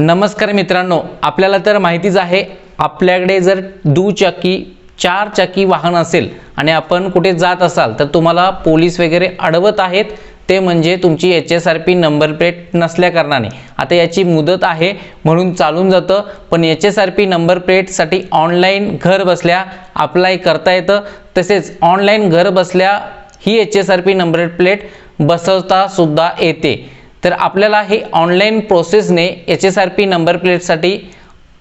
नमस्कार मित्रांनो आपल्याला तर माहितीच आहे आपल्याकडे जर दुचाकी चार चाकी वाहन असेल आणि आपण कुठे जात असाल तर तुम्हाला पोलीस वगैरे अडवत आहेत ते म्हणजे तुमची H S R P number plate नसल्या कारणाने. आता याची मुदत आहे म्हणून चालून जातं पण H S R P number प्लेटसाठी ऑनलाईन घर बसल्या अप्लाय करता येतं. तसेच ऑनलाईन घर बसल्या ही H S R P number plate बसवता सुद्धा येते. तर आपल्याला हे online प्रोसेसने H S R P number प्लेटसाठी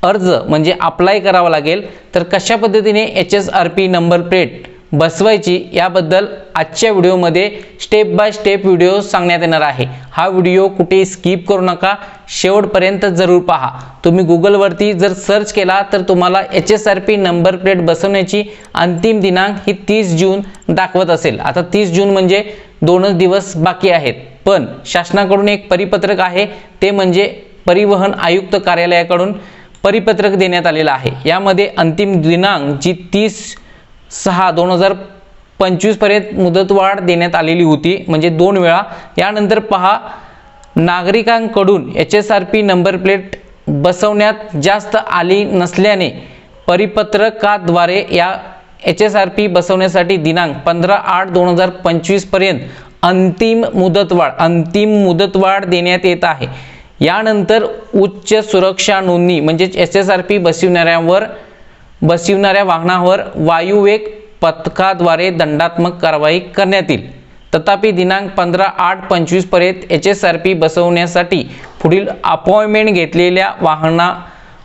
अर्ज म्हणजे अप्लाय करावा लागेल. तर कशा पद्धतीने H S R P number plate बसवायची याबद्दल आजच्या व्हिडिओमध्ये स्टेप बाय स्टेप व्हिडिओ सांगण्यात येणार आहे. हा व्हिडिओ कुठे स्किप करू नका. शेवटपर्यंत जरूर पहा. तुम्ही गुगलवरती जर सर्च केला तर तुम्हाला H S R P number plate बसवण्याची अंतिम दिनांक ही तीस जून दाखवत असेल. आता तीस जून म्हणजे दोनच दिवस बाकी आहेत. पण शासनाकडून एक परिपत्रक आहे ते म्हणजे परिवहन आयुक्त कार्यालयाकडून परिपत्रक देण्यात आलेलं आहे. यामध्ये अंतिम दिनांक जी तीस सहा दोन हजार पंचवीसपर्यंत मुदतवाढ देण्यात आलेली होती म्हणजे दोन वेळा. यानंतर पहा नागरिकांकडून H S R P number plate बसवण्यात जास्त आली नसल्याने परिपत्रकाद्वारे या एच एस आर पी बसवण्यासाठी दिनांक पंधरा आठ दोन हजार पंचवीसपर्यंत अंतिम मुदतवाढ अंतिम मुदतवाढ देण्यात येत आहे. यानंतर उच्च सुरक्षा नोंदणी म्हणजेच एस एस आर पी बसविणाऱ्यांवर बसविणाऱ्या वाहनावर वायुवेग पथकाद्वारे दंडात्मक कारवाई करण्यात येईल. तथापि दिनांक पंधरा आठ पंचवीसपर्यंत एच एस आर पी बसवण्यासाठी पुढील अपॉइंटमेंट घेतलेल्या वाहना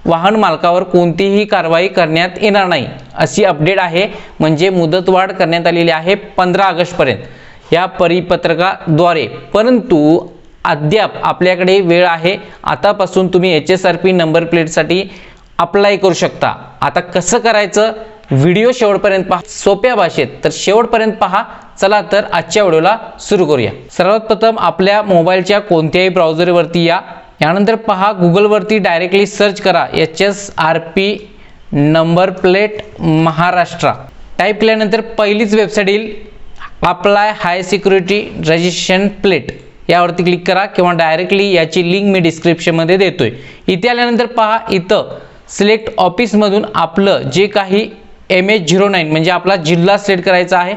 वाहन मालकावर कोणतीही कारवाई करण्यात येणार नाही. अशी अपडेट आहे म्हणजे मुदतवाढ करण्यात आलेली आहे पंधरा ऑगस्टपर्यंत या परिपत्रकाद्वारे. परंतु अद्याप आपल्याकडे वेळ आहे. आतापासून तुम्ही H S R P number प्लेटसाठी अप्लाय करू शकता. आता कसं करायचं? व्हिडिओ शेवटपर्यंत पहा. सोप्या भाषेत. तर शेवटपर्यंत पहा. चला तर आजच्या व्हिडिओला सुरू करूया. सर्वात प्रथम आपल्या मोबाईलच्या कोणत्याही ब्राउझरवरती या. यानंतर पहा. गुगलवरती डायरेक्टली सर्च करा. H S R P number plate Maharashtra. Type केल्यानंतर पहिलीच वेबसाईट येईल. Apply high security registration plate यावरती क्लिक करा किंवा डायरेक्टली याची लिंक मी डिस्क्रिप्शनमध्ये देतोय. इथे आल्यानंतर पहा इथं सिलेक्ट ऑफिसमधून आपलं जे काही एम एच झिरो नाईन म्हणजे आपला जिल्हा सिलेक्ट करायचा आहे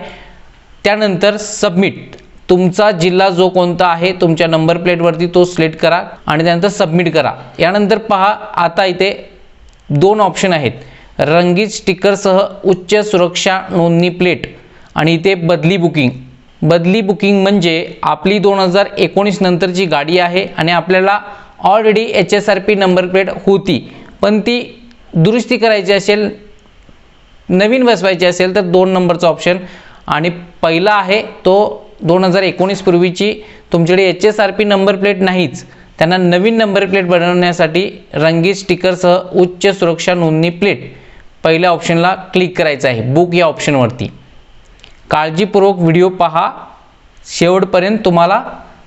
त्यानंतर सबमिट तुमचा जिल्हा जो कोणता आहे तुमच्या नंबर प्लेटवरती तो सिलेक्ट करा आणि त्यानंतर सबमिट करा. यानंतर पहा आता इथे दोन ऑप्शन आहेत. रंगीत स्टिकरसह उच्च सुरक्षा नोंदणी प्लेट आणि ते बदली बुकिंग. बदली बुकिंग म्हणजे आपली दोन हजार एकोणीस नंतरची गाडी आहे आणि आपल्याला already H S R P number plate होती. पण ती दुरुस्ती करायची असेल नवीन बसवायची असेल तर दोन नंबरचा ऑप्शन आणि पहिला आहे तो दोन हजार एकोणीस पूर्वीची तुमच्याकडे H S R P number plate नाहीच. त्यांना नवीन नंबर प्लेट बनवण्यासाठी रंगीत स्टिकरसह उच्च सुरक्षा नोंदणी प्लेट पहिल्या ऑप्शनला क्लिक करायचं आहे. बुक या ऑप्शनवरती काळजीपूर्वक व्हिडिओ पहा. शेवटपर्यंत तुम्हाला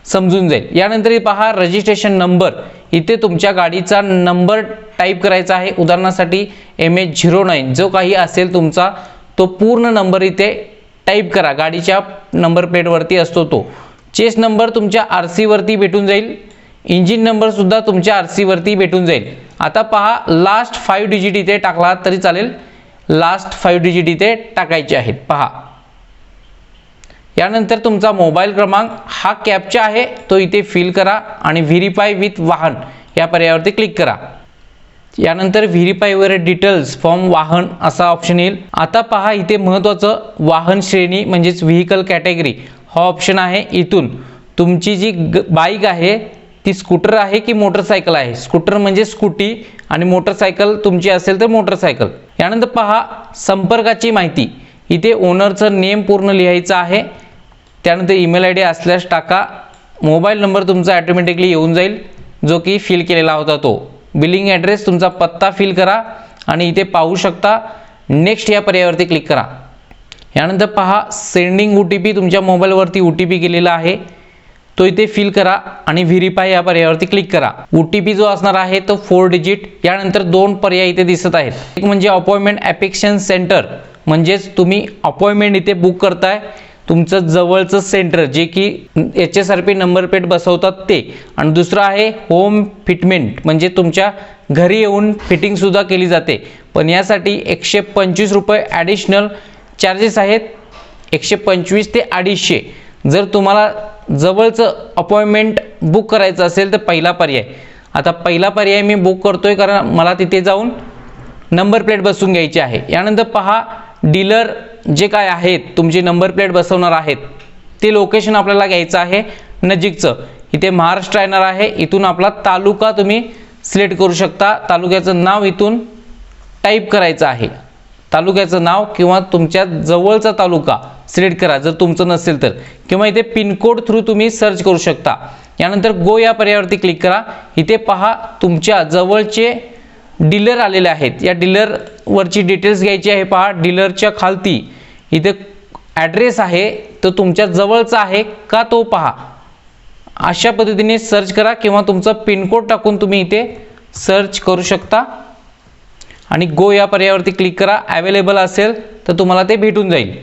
समजून जाईल. यानंतर पहा रजिस्ट्रेशन नंबर इथे तुमच्या गाडीचा नंबर टाईप करायचा आहे. उदाहरणासाठी एम एच झिरो नाईन जो काही असेल तुमचा तो पूर्ण नंबर इथे टाईप करा. गाडीच्या नंबर प्लेटवरती असतो तो. चेस नंबर तुमच्या आर सीवरती भेटून जाईल. इंजिन नंबरसुद्धा तुमच्या आर सीवरती भेटून जाईल. आता पहा लास्ट फाईव्ह डिजिट इथे टाकला तरी चालेल. लास्ट फाईव्ह डिजिट इथे टाकायचे आहेत. पहा. यानंतर तुमचा मोबाईल क्रमांक हा कॅपचा आहे तो इथे फिल करा आणि व्हेरीफाय विथ वाहन या पर्यायावरती क्लिक करा. यानंतर व्हेरीफायवर डिटेल्स फॉर्म वाहन असा ऑप्शन येईल. आता पहा इथे महत्त्वाचं वाहन श्रेणी म्हणजेच व्हेकल कॅटेगरी हा ऑप्शन आहे इथून. तुमची जी ग बाईक आहे ती स्कूटर आहे की मोटरसायकल आहे? स्कूटर म्हणजे स्कूटी आणि मोटरसायकल तुमची असेल तर मोटरसायकल यानंतर पहा संपर्काची माहिती. इथे ओनरचं नेम पूर्ण लिहायचं आहे. त्यानंतर ईमेल आय डी असल्यास टाका. मोबाईल नंबर तुमचा ॲटोमॅटिकली येऊन जाईल जो की फिल केलेला होता तो. बिलिंग ॲड्रेस तुमचा पत्ता फिल करा आणि इथे पाहू शकता. नेक्स्ट या पर्यायावरती क्लिक करा. यानंतर पहा सेंडिंग ओ टी पी तुमच्या मोबाईलवरती ओ टी पी गेलेला आहे. तो इथे फिल करा आणि व्हेरीफाय या पर्यायावरती क्लिक करा. ओ टी पी जो असणार आहे तो फोर डिजिट यानंतर दोन पर्याय इथे दिसत आहेत. एक म्हणजे अपॉइंटमेंट ॲपेक्शन सेंटर म्हणजेच तुम्ही अपॉइंटमेंट इथे बुक करताय. तुमचं जवळचं सेंटर जे की H S R P number plate बसवतात ते. आणि दुसरं आहे होम फिटमेंट म्हणजे तुमच्या घरी येऊन फिटिंगसुद्धा केली जाते. पण यासाठी एकशे पंचवीस रुपये ॲडिशनल चार्जेस आहेत. एकशे पंचवीस ते अडीचशे. जर तुम्हाला जवळचं अपॉइंटमेंट बुक करायचं असेल तर पहिला पर्याय. आता पहिला पर्याय मी बुक करतोय कारण मला तिथे जाऊन नंबर प्लेट बसवून घ्यायची आहे. यानंतर पहा डीलर जे काय आहेत तुमची नंबर प्लेट बसवणार आहेत ते लोकेशन आपल्याला घ्यायचं आहे नजीकचं. इथे महाराष्ट्र येणार आहे इथून आपला तालुका तुम्ही सिलेक्ट करू शकता. तालुक्याचं नाव इथून टाईप करायचं आहे. तालुक्याचं नाव किंवा तुमच्या जवळचा तालुका सिलेक्ट करा जर तुमचं नसेल तर. किंवा इथे पिनकोड थ्रू तुम्ही सर्च करू शकता. यानंतर गो या पर्यायावरती क्लिक करा. इथे पहा तुमच्या जवळचे डीलर आलेले आहेत. या डीलरवरची डिटेल्स घ्यायची आहे. पहा डीलरच्या खालती इथे ॲड्रेस आहे तो तुमच्या जवळचा आहे का तो पहा. अशा पद्धतीने सर्च करा किंवा तुमचा पिनकोड टाकून तुम्ही इथे सर्च करू शकता. आणि गो या पर्यायावरती क्लिक करा अवेलेबल असेल तर तुम्हाला ते भेटून जाईल.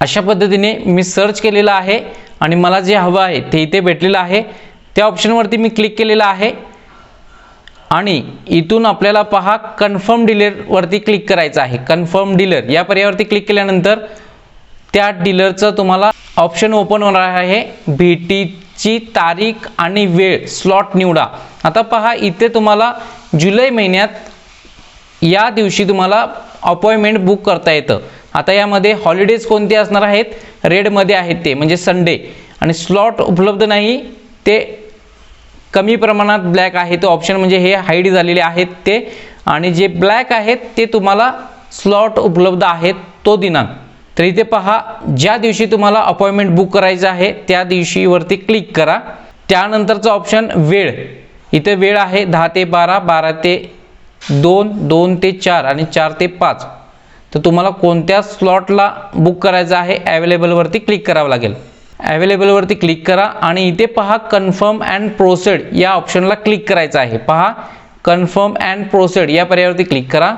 अशा पद्धतीने मी सर्च केलेलं आहे आणि मला जे हवं आहे ते इथे भेटलेलं आहे. त्या ऑप्शनवरती मी क्लिक केलेलं आहे. आणि इथून आपल्याला पहा कन्फर्म डीलरवरती क्लिक करायचं आहे. कन्फर्म डीलर या पर्यायावरती क्लिक केल्यानंतर त्या डीलरचं तुम्हाला ऑप्शन ओपन होणार आहे. भेटीची तारीख आणि वेळ स्लॉट निवडा. आता पहा इथे तुम्हाला जुलै महिन्यात या दिवशी तुम्हाला अपॉइंटमेंट बुक करता येतं. आता यामध्ये हॉलिडेज कोणते असणार आहेत? रेडमध्ये आहेत ते म्हणजे संडे आणि स्लॉट उपलब्ध नाही ते कमी प्रमाणात ब्लॅक आहे. तो ऑप्शन म्हणजे हे हाईड झालेले आहेत ते. आणि जे ब्लॅक आहेत ते तुम्हाला स्लॉट उपलब्ध आहेत तो दिनांक. तर इथे पहा ज्या दिवशी तुम्हाला अपॉइंटमेंट बुक करायचं आहे त्या दिवशीवरती क्लिक करा. त्यानंतरचं ऑप्शन वेळ. इथे वेळ आहे दहा ते बारा बारा ते दोन दोन ते चार आणि चार ते पाच. तर तुम्हाला कोणत्या स्लॉटला बुक करायचं आहे अवेलेबलवरती क्लिक करावं लागेल. अवेलेबलवरती क्लिक करा आणि इथे पहा कन्फर्म अँड प्रोसेड या ऑप्शनला क्लिक करायचं आहे. पहा कन्फर्म अँड प्रोसेड या पर्यायावरती क्लिक करा.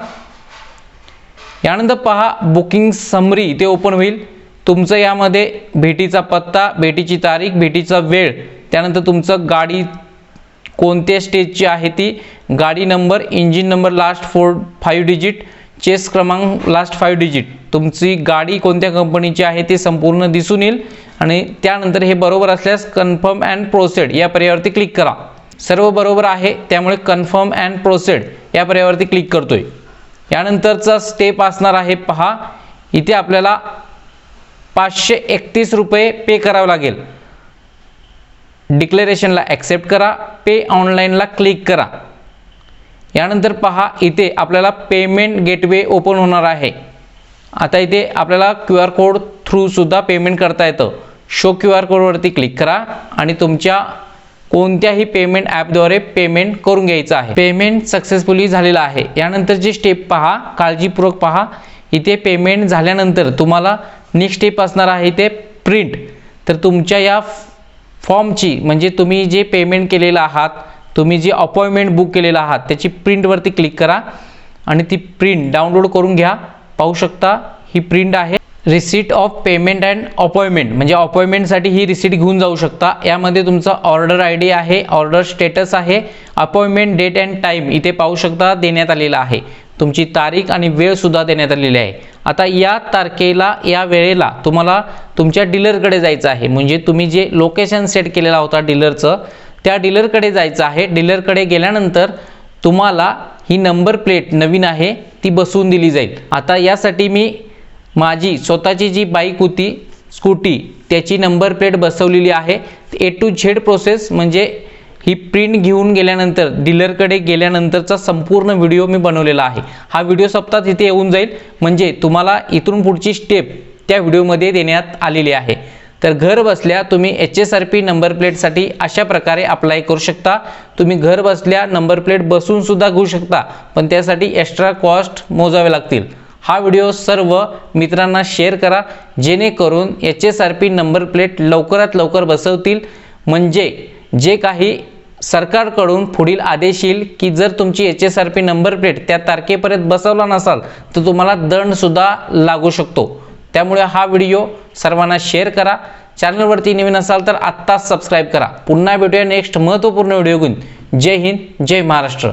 यानंतर पहा बुकिंग समरी इथे ओपन होईल. तुमचं यामध्ये भेटीचा पत्ता भेटीची तारीख भेटीचा वेळ त्यानंतर तुमचं गाडी कोणत्या स्टेजची आहे ती गाडी number engine number last four five digit chassis क्रमांक लास्ट फाईव्ह डिजिट तुमची गाडी कोणत्या कंपनीची आहे ते संपूर्ण दिसून येईल आणि त्यानंतर हे बरोबर असल्यास कन्फर्म अँड प्रोसेड या पर्यायावरती क्लिक करा. सर्व बरोबर आहे त्यामुळे कन्फर्म अँड प्रोसेड या पर्यायावरती क्लिक करतोय. यानंतरचा स्टेप असणार आहे पहा इथे आपल्याला पाचशे एकतीस रुपये पे करावं लागेल. डिक्लेरेशनला ॲक्सेप्ट करा पे ऑनलाईनला क्लिक करा. यानंतर पहा इथे आपल्याला पेमेंट गेटवे ओपन होणार आहे. आता इथे आपल्याला क्यू आर कोड थ्रूसुद्धा पेमेंट करता येतं. शो क्यू आर कोडवरती क्लिक करा आणि तुमच्या कोणत्याही पेमेंट ॲपद्वारे पेमेंट करून घ्यायचं आहे. पेमेंट सक्सेसफुली झालेलं आहे. यानंतरची स्टेप पहा काळजीपूर्वक पहा. इथे पेमेंट झाल्यानंतर तुम्हाला नेक्स्ट स्टेप असणार आहे ते प्रिंट तर तुमच्या या फॉर्मची म्हणजे तुम्ही जे पेमेंट केलेलं आहात तुम्ही जी अपॉइंटमेंट बुक केलेलं आहात त्याची प्रिंटवरती क्लिक करा आणि ती प्रिंट डाउनलोड करून घ्या. पाहू शकता ही प्रिंट आहे. Receipt of payment and appointment म्हणजे अपॉइंटमेंटसाठी ही रिसिट घेऊन जाऊ शकता. यामध्ये तुमचा ऑर्डर आय डी आहे ऑर्डर स्टेटस आहे अपॉइंटमेंट डेट अँड टाईम इथे पाहू शकता देण्यात आलेला आहे. तुमची तारीख आणि वेळसुद्धा देण्यात आलेली आहे. आता या तारखेला या वेळेला तुम्हाला तुमच्या डीलरकडे जायचं आहे. म्हणजे तुम्ही जे लोकेशन सेट केलेला होता डीलरचं त्या डीलरकडे जायचं आहे. डीलरकडे गेल्यानंतर तुम्हाला ही नंबर प्लेट नवीन आहे ती बसवून दिली जाईल. आता यासाठी मी माझी स्वतःची जी बाईक होती स्कूटी त्याची नंबर प्लेट बसवलेली आहे. ए टू झेड प्रोसेस म्हणजे ही प्रिंट घेऊन गेल्यानंतर डीलरकडे गेल्यानंतरचा संपूर्ण व्हिडिओ मी बनवलेला आहे. हा व्हिडिओ सप्ताह इथे येऊन जाईल. म्हणजे तुम्हाला इथून पुढची स्टेप त्या व्हिडिओमध्ये देण्यात आलेली आहे. तर घर बसल्या तुम्ही H S R P number प्लेटसाठी अशा प्रकारे अप्लाय करू शकता. तुम्ही घर बसल्या नंबर प्लेट बसून सुद्धा घेऊ शकता. पण त्यासाठी एक्स्ट्रा कॉस्ट मोजावे लागतील. हा व्हिडिओ सर्व मित्रांना शेअर करा. जेणेकरून H S R P number plate लवकरात लवकर बसवतील. म्हणजे जे काही सरकारकडून पुढील आदेश येईल की जर तुमची H S R P number plate त्या तारखेपर्यंत बसवला नसाल तर तुम्हाला दंडसुद्धा लागू शकतो. त्यामुळे हा व्हिडिओ सर्वांना शेअर करा. चॅनलवरती नवीन असाल तर आत्ताच सबस्क्राईब करा. पुन्हा भेटूया नेक्स्ट महत्त्वपूर्ण व्हिडिओ घेऊन. जय हिंद जय महाराष्ट्र.